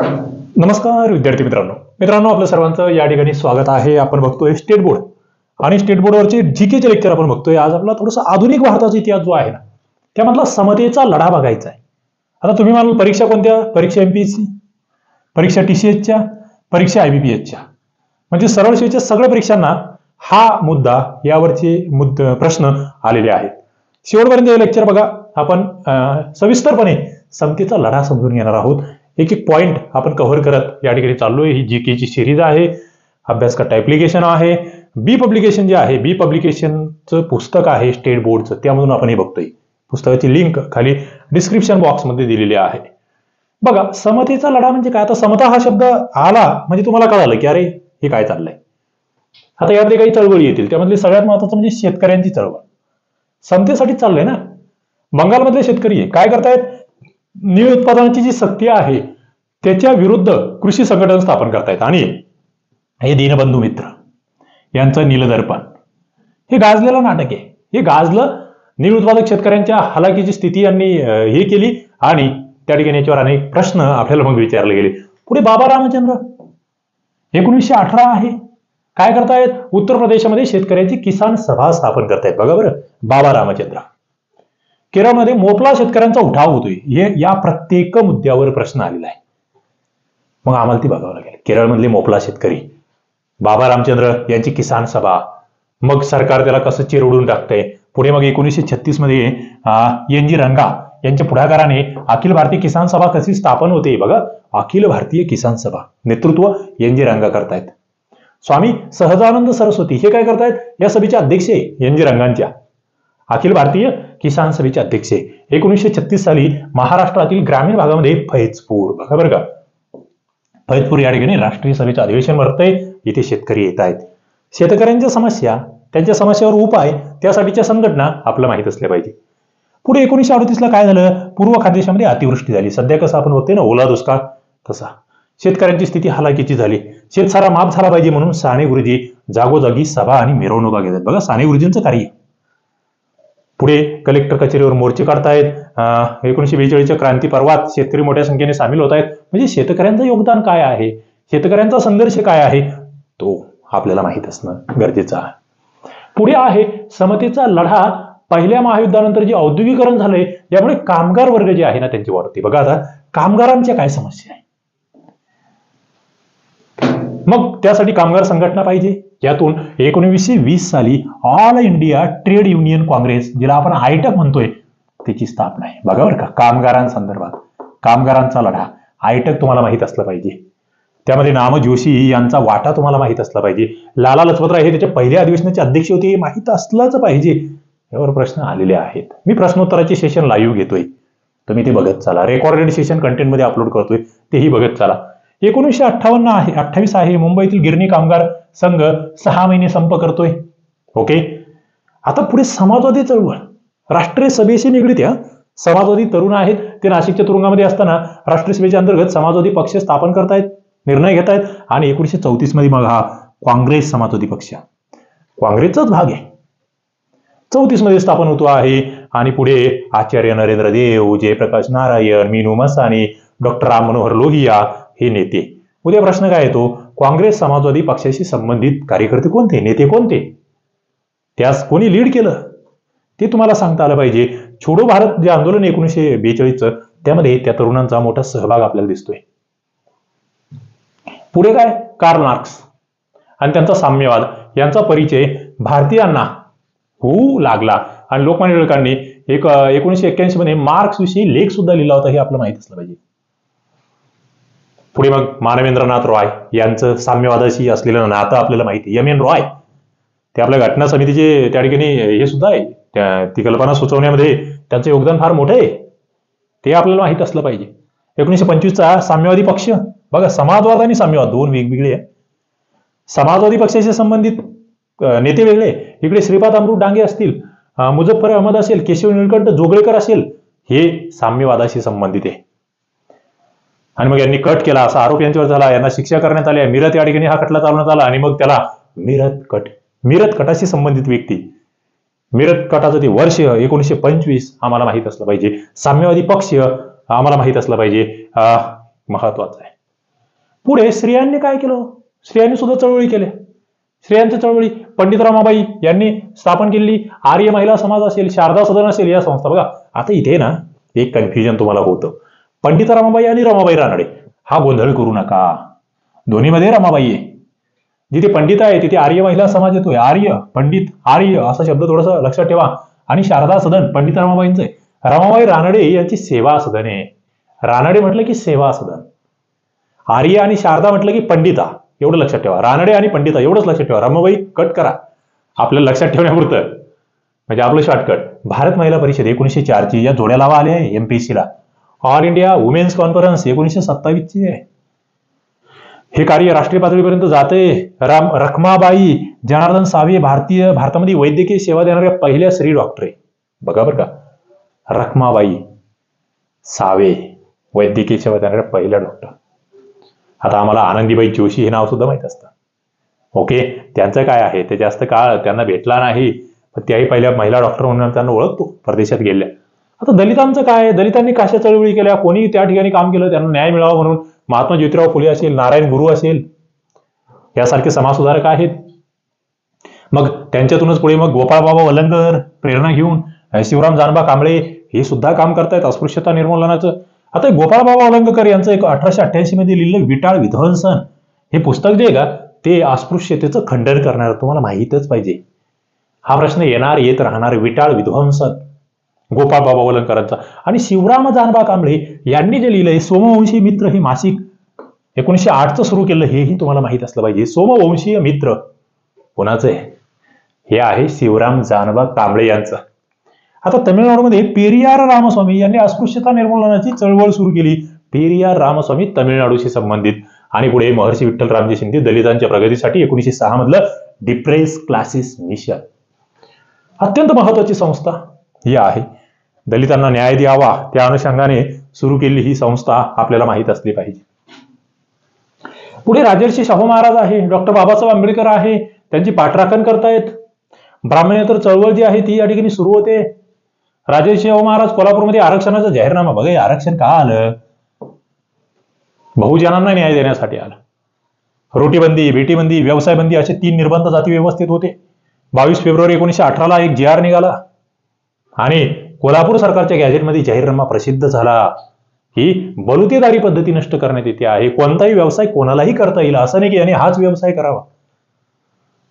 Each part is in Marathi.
नमस्कार विद्यार्थी मित्रांनो. मित्रांनो आपलं सर्वांचं या ठिकाणी स्वागत आहे. आपण बघतोय स्टेट बोर्ड आणि स्टेट बोर्डवरचे जी केचे लेक्चर आपण बघतोय. आज आपला थोडासा आधुनिक भारताचा इतिहास जो आहे ना त्यामधला समतेचा लढा बघायचा आहे. आता तुम्ही म्हणाल परीक्षा कोणत्या? परीक्षा एमपीएससी परीक्षा टीसीएसच्या परीक्षा आय बी पी म्हणजे सरळ सेवेच्या सगळ्या परीक्षांना हा मुद्दा यावरचे मुद्द प्रश्न आलेले आहेत. शेवटपर्यंत हे लेक्चर बघा. आपण सविस्तरपणे समतेचा लढा समजून घेणार आहोत. एक एक पॉईंट आपण कव्हर करत या ठिकाणी चाललोय. ही जी केची सिरीज आहे अभ्यास करता ॲप्लिकेशन आहे बी पब्लिकेशन जे आहे बी पब्लिकेशनचं पुस्तक आहे स्टेट बोर्डचं त्यामधून आपण हे बघतोय. पुस्तकाची लिंक खाली डिस्क्रिप्शन बॉक्समध्ये दिलेली आहे. बघा समतेचा लढा म्हणजे काय? आता समता हा शब्द आला म्हणजे तुम्हाला कळालं की अरे हे काय चाललंय? आता यामध्ये काही चळवळी येतील. त्यामधली सगळ्यात महत्वाचं म्हणजे शेतकऱ्यांची चळवळ. समतेसाठी चाललंय ना? बंगालमधले शेतकरी आहे काय करतायत? नीळ उत्पादनाची जी सक्ती आहे त्याच्या विरुद्ध कृषी संघटन स्थापन करतायत. आणि हे दीनबंधू मित्र यांचं नीलदर्पण. हे गाजलेलं नाटक आहे. हे गाजलं नीळ उत्पादक शेतकऱ्यांच्या हलाखीची स्थिती यांनी हे केली आणि त्या ठिकाणी याच्यावर अनेक प्रश्न आपल्याला मग विचारले गेले. पुढे बाबा रामचंद्र एकोणीसशे अठरा आहे. काय करतायत? उत्तर प्रदेशमध्ये शेतकऱ्यांची किसान सभा स्थापन करतायत. बघा बरं बाबा रामचंद्र. केरळमध्ये मोपला शेतकऱ्यांचा उठाव होतोय. हे या प्रत्येक मुद्द्यावर प्रश्न आलेला आहे. मग आम्हाला ती बघावं लागेल. केरळमधले मोपला शेतकरी बाबा रामचंद्र यांची किसान सभा मग सरकार त्याला कसं चिरडून टाकतंय? पुढे मग एकोणीसशे छत्तीसमध्ये एन जी रंगा यांच्या पुढाकाराने अखिल भारतीय किसान सभा कशी स्थापन होते? बघा अखिल भारतीय किसान सभा. नेतृत्व एन जी रंगा करतायत. स्वामी सहजानंद सरस्वती हे काय करतायत? या सभेचे अध्यक्ष एन जी रंगांच्या. अखिल भारतीय किसान सभेचे अध्यक्ष एकोणीसशे छत्तीस साली महाराष्ट्रातील ग्रामीण भागामध्ये फैजपूर. बघा बरं का. फैजपूर या ठिकाणी राष्ट्रीय सभेचे अधिवेशन भरतंय. इथे शेतकरी येत आहेत. शेतकऱ्यांच्या समस्या त्यांच्या समस्यावर उपाय त्यासाठीच्या संघटना आपल्याला माहीत असल्या पाहिजे. पुढे एकोणीसशे अडतीसला काय झालं? पूर्व खानदेशामध्ये अतिवृष्टी झाली. सध्या कसं आपण बघतोय ना ओला दुष्काळ तसा. शेतकऱ्यांची स्थिती हलाखीची झाली. शेतसारा माफ झाला पाहिजे म्हणून साने गुरुजी जागोजागी सभा आणि मिरवणुका घेतात. बघा साने गुरुजींचं कार्य. पुढे कलेक्टर कचेरीवर मोर्चे काढतायत. एकोणीशे बेचाळीसच्या क्रांती पर्वात शेतकरी मोठ्या संख्येने सामील होत आहेत म्हणजे शेतकऱ्यांचं योगदान काय आहे? शेतकऱ्यांचा संघर्ष काय आहे? तो आपल्याला माहीत असणं गरजेचं आहे. पुढे आहे समतेचा लढा. पहिल्या महायुद्धानंतर जे औद्योगिकरण झालंय यामुळे कामगार वर्ग जे आहे ना त्यांची वाढते बघा आता कामगारांच्या काय समस्या आहे मग त्यासाठी कामगार संघटना पाहिजे. यातून एकोणीसशे वीस साली All India Trade Union Congress जिला आपण आयटक म्हणतोय त्याची स्थापना आहे. बघा बरं का कामगारांसंदर्भात. कामगारांचा लढा. आयटक तुम्हाला माहीत असलं पाहिजे. त्यामध्ये नाम जोशी यांचा वाटा तुम्हाला माहीत असला पाहिजे. लाला लजपतराय हे त्याच्या पहिल्या अधिवेशनाचे अध्यक्ष होते हे माहीत असलंच पाहिजे. यावर प्रश्न आलेले आहेत. मी प्रश्नोत्तराचे सेशन लाईव्ह घेतोय. तुम्ही ते बघत चाला. रेकॉर्डेड सेशन कंटेंटमध्ये अपलोड करतोय तेही बघत चाला. एकोणीसशे अठ्ठावन्न आहे अठ्ठावीस आहे. मुंबईतील गिरणी कामगार संघ सहा महिने संप करतोय. ओके आता पुढे समाजवादी चळवळ. राष्ट्रीय सभेशी निगडीत या समाजवादी तरुण आहेत. ते नाशिकच्या तुरुंगामध्ये असताना राष्ट्रीय सभेच्या अंतर्गत समाजवादी पक्ष स्थापन करतायत निर्णय घेत आहेत आणि एकोणीसशे चौतीसमध्ये मग हा काँग्रेस समाजवादी पक्ष. काँग्रेसचाच भाग आहे. चौतीसमध्ये स्थापन होतो आहे आणि पुढे आचार्य नरेंद्र देव जयप्रकाश नारायण मीनू मसानी डॉक्टर राम मनोहर लोहिया हे नेते. उद्या प्रश्न काय येतो काँग्रेस समाजवादी पक्षाशी संबंधित कार्यकर्ते कोणते? नेते कोणते? त्यास कोणी लीड केलं? ते तुम्हाला सांगता आलं पाहिजे. छोडो भारत जे आंदोलन एकोणीसशे बेचाळीसचं त्यामध्ये त्या तरुणांचा मोठा सहभाग आपल्याला दिसतोय. पुढे काय? कार्ल मार्क्स आणि त्यांचा साम्यवाद. यांचा परिचय भारतीयांना होऊ लागला. आणि लोकमान्य टिळकांनी एक एकोणीसशे एक्क्याऐंशी मध्ये मार्क्स विषयी लेख सुद्धा लिहिला होता हे आपलं माहीत असलं पाहिजे. पुढे मग मानवेंद्रनाथ रॉय यांचं साम्यवादाशी असलेलं नातं आपल्याला माहिती एम एन रॉय. ते आपल्या घटना समितीचे त्या ठिकाणी हे सुद्धा आहे. त्या ती कल्पना सुचवण्यामध्ये त्यांचं योगदान फार मोठं आहे. ते आपल्याला माहीत असलं पाहिजे. एकोणीसशे पंचवीसचा साम्यवादी पक्ष. बघा समाजवाद आणि साम्यवाद दोन वेगवेगळे आहे. समाजवादी पक्षाशी संबंधित नेते वेगळे इकडे श्रीपाद अमृत डांगे असतील मुजफ्फर मुझफ्फर अहमद असेल केशव निळकंठ जोगळेकर असेल हे साम्यवादाशी संबंधित आहे. आणि मग यांनी कट केला. असा आरोप यांच्यावर झाला. यांना शिक्षा करण्यात आली. मिरत या ठिकाणी हा खटला चालवण्यात आला. आणि मग त्याला मिरत कट. मिरत कटाशी संबंधित व्यक्ती. मिरत कटाचं ते वर्ष एकोणीसशे पंचवीस आम्हाला माहीत असलं पाहिजे. साम्यवादी पक्ष आम्हाला माहीत असलं पाहिजे. महत्वाचं आहे. पुढे स्त्रियांनी काय केलं? स्त्रियांनी सुद्धा चळवळी केल्या. स्त्रियांच्या चळवळी. पंडितरामाबाई यांनी स्थापन केलेली आर्य महिला समाज असेल शारदा सदन असेल या संस्था. बघा आता इथे ना एक कन्फ्युजन तुम्हाला होतं. पंडित रमाबाई आणि रमाबाई रानडे. हा गोंधळ करू नका. दोन्हीमध्ये रमाबाई आहे. जिथे पंडित आहे तिथे आर्य महिला समाज येतोय. आर्य पंडित आर्य असा शब्द थोडासा लक्षात ठेवा. आणि शारदा सदन पंडित रमाबाईंचं आहे. रमाबाई रानडे यांची सेवा सदन आहे. रानडे म्हटलं की सेवा सदन. आर्य आणि शारदा म्हटलं की पंडिता. एवढं लक्षात ठेवा. रानडे आणि पंडिता एवढंच लक्षात ठेवा. रमाबाई कट करा. आपल्याला लक्षात ठेवण्यापुरतं. म्हणजे आपलं शॉर्टकट भारत महिला परिषद एकोणीसशे चारची या जोड्या लावा आल्या आहे एमपीसीला ऑल इंडिया वुमेन्स कॉन्फरन्स एकोणीसशे सत्तावीसची आहे. हे कार्य राष्ट्रीय पातळीपर्यंत जाते. राम रखमाबाई जनार्दन सावे भारतीय भारतामध्ये वैद्यकीय सेवा देणाऱ्या पहिल्या स्त्री डॉक्टर आहे. बघा बरं का. रखमाबाई सावे वैद्यकीय सेवा देणाऱ्या पहिल्या डॉक्टर आता आम्हाला आनंदीबाई जोशी हे नाव सुद्धा माहीत असतं. ओके त्यांचं काय आहे? ते जास्त काळ त्यांना भेटला नाही. पण त्याही पहिल्या महिला डॉक्टर म्हणून त्यांना ओळखतो. परदेशात गेल्या. आता दलितांचं काय दलितांनी कशा चळवळी केल्या? कोणी त्या ठिकाणी काम केलं त्यांना न्याय मिळावा म्हणून महात्मा ज्योतिराव फुले असेल नारायण गुरु असेल यासारखे समाजसुधारक आहेत. मग त्यांच्यातूनच पुढे मग गोपाळबाबा वलंगर प्रेरणा घेऊन शिवराम जानबा कांबळे हे सुद्धा काम करतायत अस्पृश्यता निर्मूलनाचं. आता गोपाळबाबा वलंगकर यांचं एक अठराशे अठ्ठ्याऐंशी मध्ये लिहिलं विटाळ विध्वंसन. हे पुस्तक जे आहे का ते अस्पृश्यतेचं खंडन करणार तुम्हाला माहीतच पाहिजे. हा प्रश्न येणार येत राहणार विटाळ विध्वंसन. गोपाळ बाबा वलंकरांचा आणि शिवराम जानबा कांबळे यांनी जे लिहिलंय सोमवंशी मित्र हे मासिक एकोणीसशे आठचं सुरू केलं हेही तुम्हाला माहीत असलं पाहिजे. सोमवंशीय मित्र कोणाचं आहे? हे आहे शिवराम जानबा कांबळे यांचं. आता तमिळनाडूमध्ये पेरियार रामस्वामी यांनी अस्पृश्यता निर्मूलनाची चळवळ सुरू केली. पेरियार रामस्वामी तमिळनाडूशी संबंधित. आणि पुढे महर्षी विठ्ठल रामजी शिंदे दलितांच्या प्रगतीसाठी एकोणीसशे सहा मधलं डिप्रेस क्लासेस मिशन अत्यंत महत्वाची संस्था. ही आहे. दलितांना न्याय द्यावा त्या अनुषंगाने सुरू केलेली ही संस्था आपल्याला माहीत असली पाहिजे. पुढे राजर्षी शाहू महाराज आहे डॉक्टर बाबासाहेब आंबेडकर आहे त्यांची पाठराखण करतायत ब्राह्मणेतर चळवळ जी आहे ती या ठिकाणी सुरू होते. राजर्षी शाहू महाराज कोल्हापूरमध्ये आरक्षणाचा जाहीरनामा बघा हे आरक्षण का आलं? बहुजनांना न्याय देण्यासाठी आलं. रोटीबंदी भेटीबंदी व्यवसाय बंदी असे तीन निर्बंध जाती व्यवस्थित होते. बावीस फेब्रुवारी एकोणीसशे अठराला एक जी आर निघाला. आणि कोल्हापूर सरकारच्या गॅझेटमध्ये जाहीरनामा प्रसिद्ध झाला. ही बलुतेदारी पद्धती नष्ट करण्यात येते आहे. कोणताही व्यवसाय कोणालाही करता येईल असं नाही की याने हाच व्यवसाय करावा.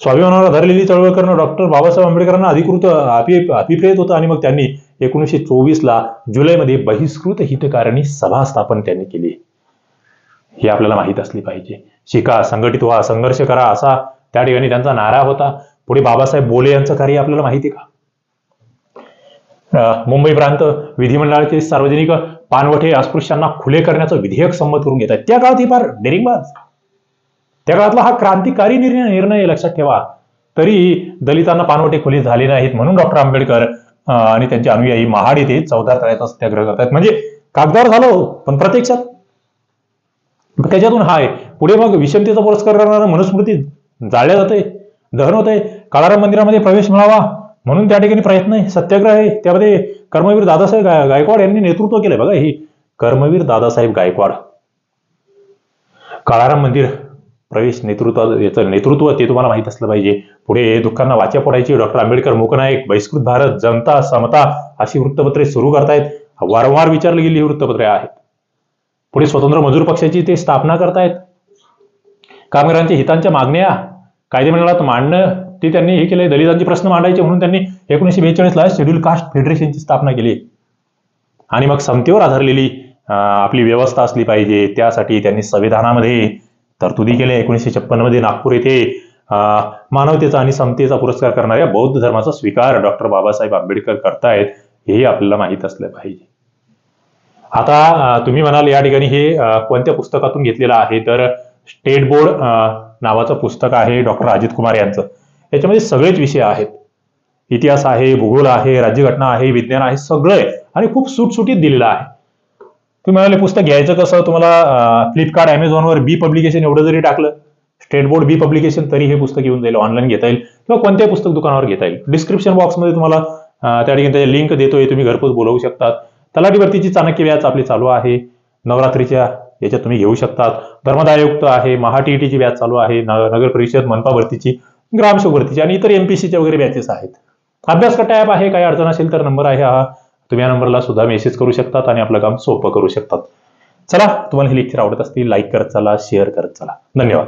स्वाभिमानावर आधारलेली चळवळ करणं डॉक्टर बाबासाहेब आंबेडकरांना अधिकृत अभिप्रेत होतं आणि मग त्यांनी एकोणीसशे चोवीसला जुलैमध्ये बहिष्कृत हितकारणी सभा स्थापन त्यांनी केली. हे आपल्याला माहीत असली पाहिजे. शिका संघटित व्हा संघर्ष करा असा त्या ठिकाणी त्यांचा नारा होता. पुढे बाबासाहेब बोले यांचं कार्य आपल्याला माहिती आहे का? मुंबई प्रांत विधिमंडळाचे सार्वजनिक पानवठे अस्पृश्यांना खुले करण्याचं विधेयक संमत करून घेत आहेत. त्या काळात ही फार डेरिंगबाज त्या काळातला हा क्रांतिकारी निर्णय निर्णय लक्षात ठेवा. तरी दलितांना पानवटे खुले झाले नाहीत म्हणून डॉक्टर आंबेडकर आणि त्यांचे अनुयायी महाड येथे चौदा तळ्याचा सत्याग्रह करतात म्हणजे कागदार झालो हो, पण प्रत्यक्षात. त्याच्यातून हाय पुढे मग विषमतेचा पुरस्कार करणारा मनुस्मृती जाळल्या जाते दहन होते. काळाराम मंदिरामध्ये प्रवेश मिळावा. म्हणून त्या ठिकाणी प्रयत्न आहे सत्याग्रह आहे. त्यामध्ये कर्मवीर दादासाहेब गायकवाड यांनी नेतृत्व केलंय. बघा ही कर्मवीर दादासाहेब गायकवाड. काळाराम मंदिर प्रवेश नेतृत्व याचं नेतृत्व ते तुम्हाला माहीत असलं पाहिजे. पुढे दुःखांना वाचा फोडायची डॉक्टर आंबेडकर मूकनायक बहिष्कृत भारत जनता समता अशी वृत्तपत्रे सुरू करतायत. वारंवार विचारली गेली ही वृत्तपत्रे आहेत. पुढे स्वतंत्र मजूर पक्षाची ते स्थापना करतायत. कामगारांच्या हितांच्या मागण्या कायदेमंडळात मांडणं ते त्यांनी हे केलंय. दलितांचे प्रश्न मांडायचे म्हणून त्यांनी एकोणीसशे बेचाळीसला शेड्यूल कास्ट फेडरेशनची स्थापना केली. आणि मग समतेवर आधारलेली आपली व्यवस्था असली पाहिजे. त्यासाठी त्यांनी संविधानामध्ये तरतुदी केल्या. एकोणीसशे छप्पनमध्ये नागपूर येथे मानवतेचा आणि समतेचा पुरस्कार करणाऱ्या बौद्ध धर्माचा स्वीकार डॉक्टर बाबासाहेब आंबेडकर करतायत हेही आपल्याला माहीत असलं पाहिजे. आता तुम्ही म्हणाल या ठिकाणी हे कोणत्या पुस्तकातून घेतलेलं आहे? तर स्टेट बोर्ड नावाचं पुस्तक आहे डॉक्टर अजित कुमार यांचं. याच्यामध्ये सगळेच विषय आहेत. इतिहास आहे भूगोल आहे राज्यघटना आहे विज्ञान आहे सगळं आहे. आणि खूप सुटसुटीत दिलेलं आहे. तुम्ही म्हणाले पुस्तक घ्यायचं कसं? तुम्हाला फ्लिपकार्ट अमेझॉनवर बी पब्लिकेशन एवढं जरी टाकलं स्टेट बोर्ड बी पब्लिकेशन तरी हे पुस्तक येऊन जाईल ऑनलाईन घेता येईल. किंवा कोणत्याही पुस्तक दुकानावर घेता येईल. डिस्क्रिप्शन बॉक्समध्ये तुम्हाला त्या ठिकाणी त्याची लिंक देतोय तुम्ही घरपोच बोलवू शकतात. तलाठी भरतीची चाणक्य व्याज आपली चालू आहे. नवरात्रीच्या याच्यात तुम्ही घेऊ शकतात. धर्मदाय आयुक्त आहे महाटीईटीची बॅच चालू आहे नगर परिषद मनपा भरतीची ग्रामसेवक भरतीची आणि इतर एमपीसीच्या वगैरे बॅचेस आहेत. अभ्यास कट्टा ॲप आहे काही अडचण असेल तर नंबर आहे हा. तुम्ही या नंबरला सुद्धा मेसेज करू शकतात आणि आपलं काम सोपं करू शकतात. चला तुम्हाला हे लेक्चर आवडत असतील लाईक करत चला शेअर करत चला. धन्यवाद.